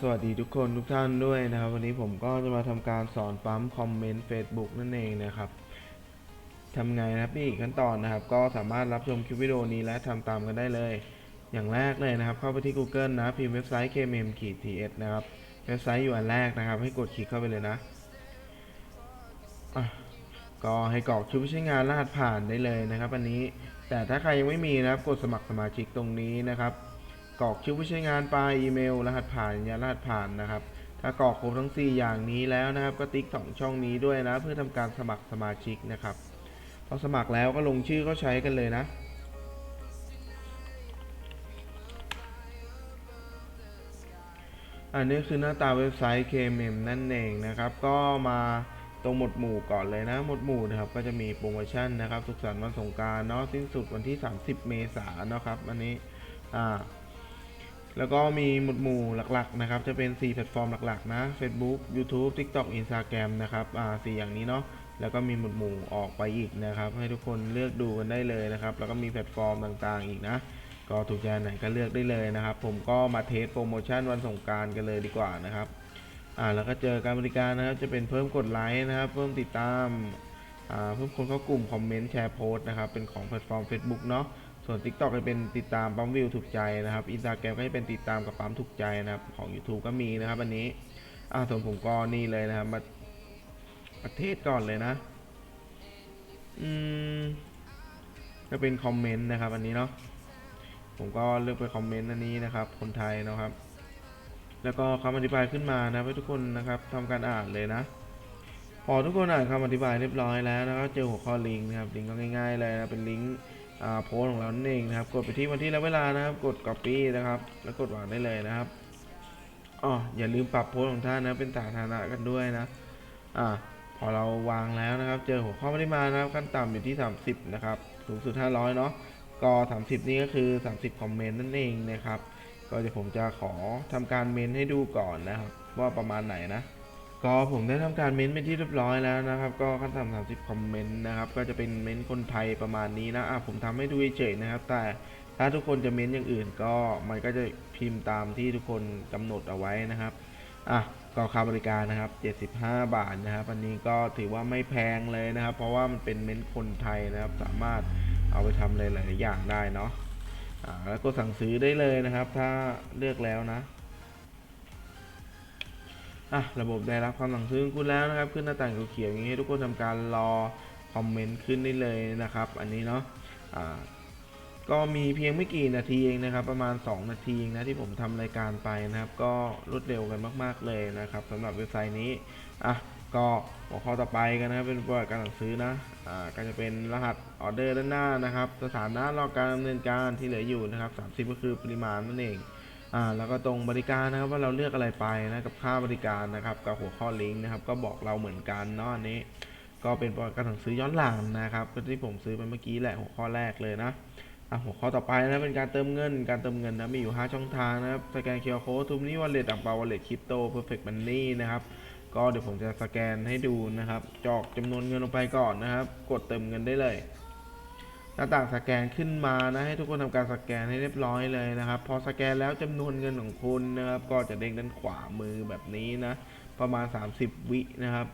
สวัสดีทุกคนทุกท่านด้วยนะครับ วันนี้ผมก็จะมาทำการสอนปั๊มคอมเมนต์ Facebook นั่นเองนะครับทำไงนะครับนี่ขั้นตอนนะครับ ก็สามารถรับชมคลิปวิดีโอนี้และทำตามกันได้เลย อย่างแรกเลยนะครับ เข้าไปที่ Google นะ พิมพ์เว็บไซต์ kmm-ts นะครับ เว็บไซต์อยู่อันแรกนะครับ ให้กดคลิกเข้าไปเลยนะะก็ให้กรอกชื่อผู้ใช้งานรหัสผ่านได้เลยนะครับ อันนี้แต่ถ้าใครยังไม่มีนะครับ กดสมัครสมาชิกตรงนี้นะครับ กรอกชื่อผู้ใช้งานไปอีเมล รหัสผ่านยารหัสผ่านนะครับ ถ้ากรอกครบทั้ง 4 อย่างนี้แล้วนะครับ ก็ติ๊ก 2 ช่องนี้ด้วยนะ เพื่อทำการสมัครสมาชิกนะครับพอสมัครแล้วก็ลงชื่อเข้าใช้กันเลยนะอันนี้คือหน้าตาเว็บไซต์ KMM นั่นเองนะครับ ก็มาตรงหมวดหมู่ก่อนเลยนะ หมวดหมู่นะครับ ก็จะมีโปรโมชั่นนะครับ สุขสันต์วันสงการเนาะ สิ้นสุดวันที่ 30 เมษายนนะครับ อันนี้ อ่า แล้วก็มีหมวดหมู่หลักๆนะครับ จะเป็น 4 แพลตฟอร์มหลักๆ นะ Facebook YouTube TikTok Instagram นะครับอ่า4อย่างนี้เนาะแล้วก็มีหมวดหมู่ออกไปอีกนะครับ ให้ทุกคนเลือกดูกันได้เลยนะครับ แล้วก็มีแพลตฟอร์มต่างๆ อีกนะ ก็ถูกใจไหนก็เลือกได้เลยนะครับ ผมก็มาเทสโปรโมชั่นวันสงการกันเลยดีกว่านะครับอ่าแล้วก็เจอการบริการนะครับ จะเป็นเพิ่มกดไลค์นะครับ เพิ่มติดตามอ่าเพิ่มคนเข้ากลุ่มคอมเมนต์แชร์โพสต์นะครับ เป็นของแพลตฟอร์ม Facebook เนาะ ส่วน TikTok จะเป็นติดตามปั๊มวิวถูกใจนะครับ Instagram ก็จะเป็นติดตามกับปั๊มถูกใจนะครับ ของ YouTube ก็มีนะครับอันนี้อ่าส่วนผมก็นี่เลยนะครับมาประเทศก่อนเลยนะ อืมก็เป็นคอมเมนต์นะครับ อันนี้เนาะผมก็เลือกไปคอมเมนต์อันนี้นะครับ คนไทยนะครับ แล้วก็คำอธิบายขึ้นมานะให้ทุกคนนะครับทำการอ่านเลยนะพอทุกคนอ่านคำอธิบายเรียบร้อยแล้วนะครับเจอหัวข้อลิงก์นะครับลิงก์ก็ง่าย ๆ เลยนะเป็นลิงก์ โพสของเรานั่นเองนะครับ กดไปที่วันที่และเวลานะครับ กด copy นะครับ แล้วกดวางได้เลยนะครับอ๋ออย่าลืมปรับโพสของท่านนะเป็นสาธารณะกันด้วยนะอ่าพอเราวางแล้วนะครับ เจอหัวข้อปริมาณนะครับขั้นต่ำอยู่ที่ 30 นะครับ สูงสุด 500 เนาะก็ 30 นี่ก็คือ 30 คอมเมนต์นั่นเองนะครับ ก็จะผมจะขอทำการเมนให้ดูก่อนนะครับ ว่าประมาณไหนนะ ก็ผมได้ทำการเมนไปที่เรียบร้อยแล้วนะครับ ก็ขั้นต่ำ30คอมเมนต์นะครับ ก็จะเป็นเมนคนไทยประมาณนี้นะอะผมทำให้ดูเฉยนะครับ แต่ถ้าทุกคนจะเมนอย่างอื่นก็มันก็จะพิมพ์ตามที่ทุกคนกำหนดเอาไว้นะครับอะก็ค่าบริการนะครับ 75 บาทนะครับ อันนี้ก็ถือว่าไม่แพงเลยนะครับ เพราะว่ามันเป็นเม้นคนไทยนะครับ สามารถเอาไปทำอะไรหลาย ๆ อย่างได้เนาะอ่าแล้วก็สั่งซื้อได้เลยนะครับ ถ้าเลือกแล้วนะ อะระบบได้รับความสั่งซื้อของคุณแล้วนะครับ ขึ้นหน้าต่างเขียวๆอย่างนี้ทุกคนทำการรอคอมเมนต์ขึ้นได้เลยนะครับ อันนี้เนาะอ่าก็มีเพียงไม่กี่นาทีเองนะครับ ประมาณ 2 นาทีเองนะที่ผมทำรายการไปนะครับ ก็รวดเร็วกันมากๆเลยนะครับสำหรับเว็บไซต์นี้อะก็หัวข้อต่อไปกันนะครับเป็นประวัติการสั่งซื้อนะอ่าก็จะเป็นรหัสออเดอร์ด้านหน้านะครับ สถานะรอการดำเนินการที่เหลืออยู่นะครับ30 ก็คือปริมาณนั่นเอง อ่าแล้วก็ตรงบริการนะครับว่าเราเลือกอะไรไปนะกับค่าบริการนะครับกับหัวข้อลิงก์นะครับ ก็บอกเราเหมือนกันเนาะอันนี้ ก็เป็นประวัติการสั่งซื้อย้อนหลังนะครับก็ที่ผมซื้อไปเมื่อกี้แหละหัวข้อแรกเลยนะอะหัวข้อต่อไปนะเป็นการเติมเงิน การเติมเงินนะมีอยู่ 5 ช่องทางนะครับสแกนเคอร์โค้ดทูมนี่วอลเล็ตอังเปาวอลเล็ตคริปโตเพอร์เฟกต์มันนี่นะครับก็เดี๋ยวผมจะสแกนให้ดูนะครับ จอกจำนวนเงินลงไปก่อนนะครับ กดเติมเงินได้เลย หน้าต่างสแกนขึ้นมานะให้ทุกคนทำการสแกนให้เรียบร้อยเลยนะครับ พอสแกนแล้วจำนวนเงินของคุณนะครับ ก็จะเด้งด้านขวามือแบบนี้นะ ประมาณ 30 วินะครับ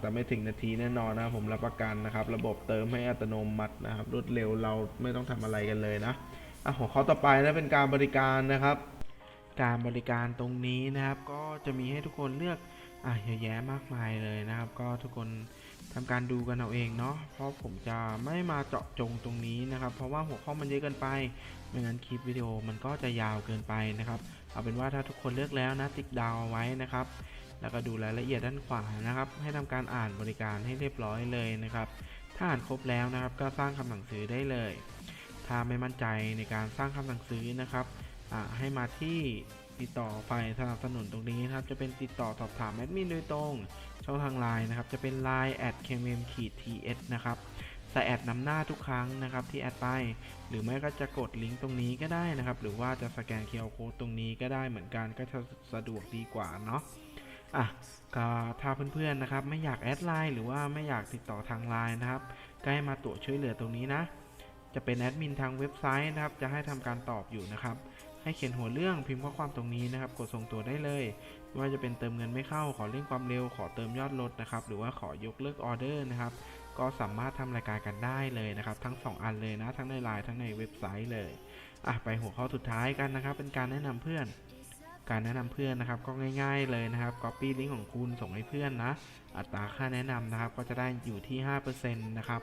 แต่ไม่ถึงนาทีแน่นอนนะผมรับประกันนะครับ ระบบเติมให้อัตโนมัตินะครับ รวดเร็วเราไม่ต้องทำอะไรกันเลยนะอะหัวข้อต่อไปนะเป็นการบริการนะครับ การบริการตรงนี้นะครับ ก็จะมีให้ทุกคนเลือกอะเยอะแยะมากมายเลยนะครับ ก็ทุกคน ทำการดูกันเอาเองเนาะ เพราะผมจะไม่มาเจาะจงตรงนี้นะครับ เพราะว่าหัวข้อมันเยอะเกินไป ไม่งั้นคลิปวิดีโอมันก็จะยาวเกินไปนะครับ เอาเป็นว่าถ้าทุกคนเลือกแล้วนะติ๊กดาวเอาไว้นะครับ แล้วก็ดูรายละเอียดด้านขวานะครับ ให้ทำการอ่านบริการให้เรียบร้อยเลยนะครับ ถ้าอ่านครบแล้วนะครับ ก็สร้างคำสั่งซื้อได้เลย ถ้าไม่มั่นใจในการสร้างคำสั่งซื้อนะครับให้มาที่ ติดต่อฝ่ายสนับสนุนตรงนี้นะครับ จะเป็นติดต่อสอบถามแอดมินโดยตรง ช่องทางไลน์นะครับ จะเป็น Line at kmm ts นะครับใส่แอดนำหน้าทุกครั้งนะครับที่แอดไป หรือไม่ก็จะกดลิงก์ตรงนี้ก็ได้นะครับ หรือว่าจะสแกน QR Code ตรงนี้ก็ได้เหมือนกันก็จะสะดวกดีกว่าเนาะอะก็ถ้าเพื่อนๆนะครับ ไม่อยากแอดไลน์หรือว่าไม่อยากติดต่อทางไลน์นะครับก็ให้มาตรวจช่วยเหลือตรงนี้นะ จะเป็นแอดมินทางเว็บไซต์นะครับ จะให้ทำการตอบอยู่นะครับ ให้เขียนหัวเรื่องพิมพ์ข้อความตรงนี้นะครับ กดส่งตัวได้เลยไม่ว่าจะเป็นเติมเงินไม่เข้า ขอเร่งความเร็ว ขอเติมยอดลดนะครับ หรือว่าขอยกเลิกออเดอร์นะครับ ก็สามารถทำรายการกันได้เลยนะครับ ทั้ง 2 อันเลยนะ ทั้งในไลน์ทั้งในเว็บไซต์เลยอะไปหัวข้อสุดท้ายกันนะครับ เป็นการแนะนำเพื่อน การแนะนำเพื่อนนะครับ ก็ง่าย ๆเลยนะครับ Copy ลิงก์ของคุณส่งให้เพื่อนนะ อัตราค่าแนะนำนะครับ ก็จะได้อยู่ที่ 5%นะครับ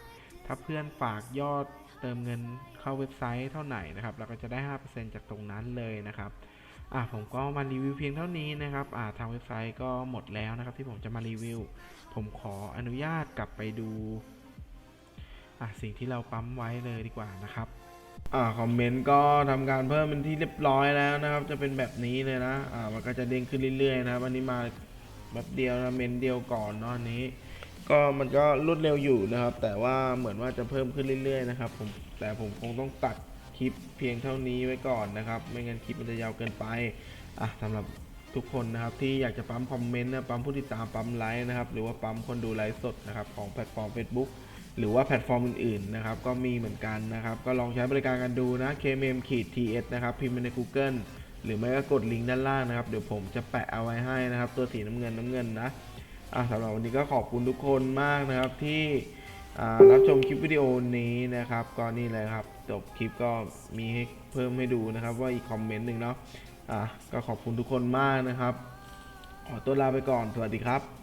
ถ้าเพื่อนฝากยอดเติมเงินเข้าเว็บไซต์เท่าไหร่นะครับเราก็จะได้ 5%จากตรงนั้นเลยนะครับอะผมก็มารีวิวเพียงเท่านี้นะครับอ่าทางเว็บไซต์ก็หมดแล้วนะครับ ที่ผมจะมารีวิว ผมขออนุญาตกลับไปดูอะสิ่งที่เราปั๊มไว้เลยดีกว่านะครับอ่าคอมเมนต์ก็ทำการเพิ่มเป็นที่เรียบร้อยแล้วนะครับ จะเป็นแบบนี้เลยนะอ่ามันก็จะเด้งขึ้นเรื่อยๆนะครับอันนี้มาแบบเดียวนะเมนเดียวก่อนเนาะอันนี้ ก็มันก็รวดเร็วอยู่นะครับ แต่ว่าเหมือนว่าจะเพิ่มขึ้นเรื่อยๆนะครับผมแต่ผมคงต้องตัดคลิปเพียงเท่านี้ไว้ก่อนนะครับ ไม่งั้นคลิปมันจะยาวเกินไปอะสำหรับทุกคนนะครับที่อยากจะปั๊มคอมเมนต์นะปั๊มผู้ติดตามปั๊มไลค์นะครับ หรือว่าปั๊มคนดูไลฟ์สดนะครับของแพลตฟอร์ม Facebook หรือว่าแพลตฟอร์มอื่นๆนะครับก็มีเหมือนกันนะครับ ก็ลองใช้บริการกันดูนะ kmm ts นะครับ พิมพ์ไปใน Google หรือไม่ก็กดลิงก์ด้านล่างนะครับ เดี๋ยวผมจะแปะเอาไว้ให้นะครับ ตัวสีน้ำเงินน้ำเงินนะ อะสำหรับวันนี้ก็ขอบคุณทุกคนมากนะครับที่รับชมคลิปวิดีโอนี้นะครับ ก็นี่เลยครับ จบคลิปก็มีให้เพิ่มให้ดูนะครับ ว่าอีกคอมเมนต์หนึ่งเนาะอะก็ขอบคุณทุกคนมากนะครับ ขอตัวลาไปก่อน สวัสดีครับ